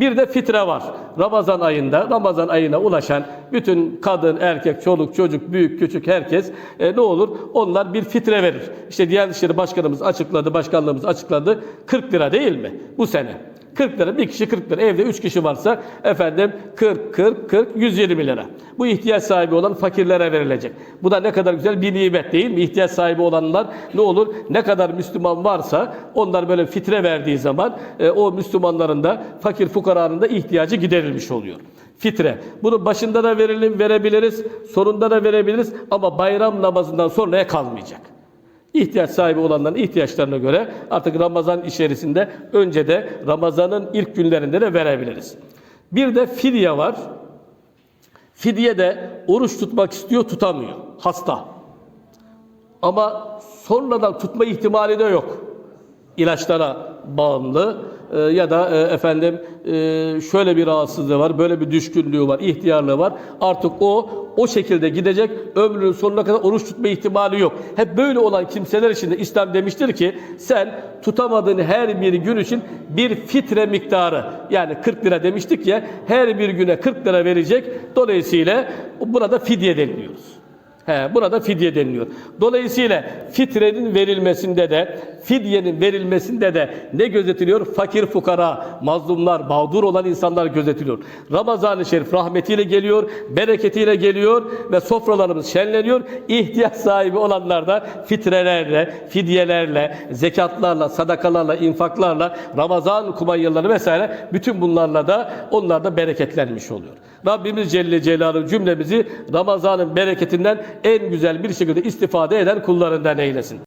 Bir de fitre var. Ramazan ayında, Ramazan ayına ulaşan bütün kadın, erkek, çoluk, çocuk, büyük, küçük herkes e, ne olur? Onlar bir fitre verir. İşte Diyanet İşleri Başkanımız açıkladı, başkanlığımız açıkladı. 40 lira değil mi bu sene? 40 lira, bir kişi 40 lira. Evde 3 kişi varsa efendim 40, 40, 40, 120 lira. Bu ihtiyaç sahibi olan fakirlere verilecek. Bu da ne kadar güzel bir nimet değil mi? İhtiyaç sahibi olanlar ne olur? Ne kadar Müslüman varsa onlar böyle fitre verdiği zaman e, o Müslümanların da fakir fukaranın da ihtiyacı giderilmiş oluyor. Fitre. Bunu başında da verelim, verebiliriz, sonunda da verebiliriz ama bayram namazından sonraya kalmayacak. İhtiyaç sahibi olanların ihtiyaçlarına göre artık Ramazan içerisinde önce de Ramazan'ın ilk günlerinde de verebiliriz. Bir de fidye var. Fidye de oruç tutmak istiyor, tutamıyor. Hasta. Ama sonradan tutma ihtimali de yok. İlaçlara bağımlı e, ya da e, efendim e, şöyle bir rahatsızlığı var, böyle bir düşkünlüğü var, ihtiyarlığı var. Artık o o şekilde gidecek. Ömrünün sonuna kadar oruç tutma ihtimali yok. Hep böyle olan kimseler için de İslam demiştir ki sen tutamadığın her bir gün için bir fitre miktarı yani 40 lira demiştik ya her bir güne 40 lira verecek. Dolayısıyla burada fidye deniliyoruz. He, burada fidye deniliyor. Dolayısıyla fitrenin verilmesinde de, fidyenin verilmesinde de ne gözetiliyor? Fakir fukara, mazlumlar, mağdur olan insanlar gözetiliyor. Ramazan-ı Şerif rahmetiyle geliyor, bereketiyle geliyor ve sofralarımız şenleniyor. İhtiyaç sahibi olanlar da fitrelerle, fidyelerle, zekatlarla, sadakalarla, infaklarla, Ramazan kumanyaları vesaire bütün bunlarla da onlar da bereketlenmiş oluyor. Rabbimiz Celle Celaluhu cümlemizi Ramazan'ın bereketinden en güzel bir şekilde istifade eden kullarından eylesin.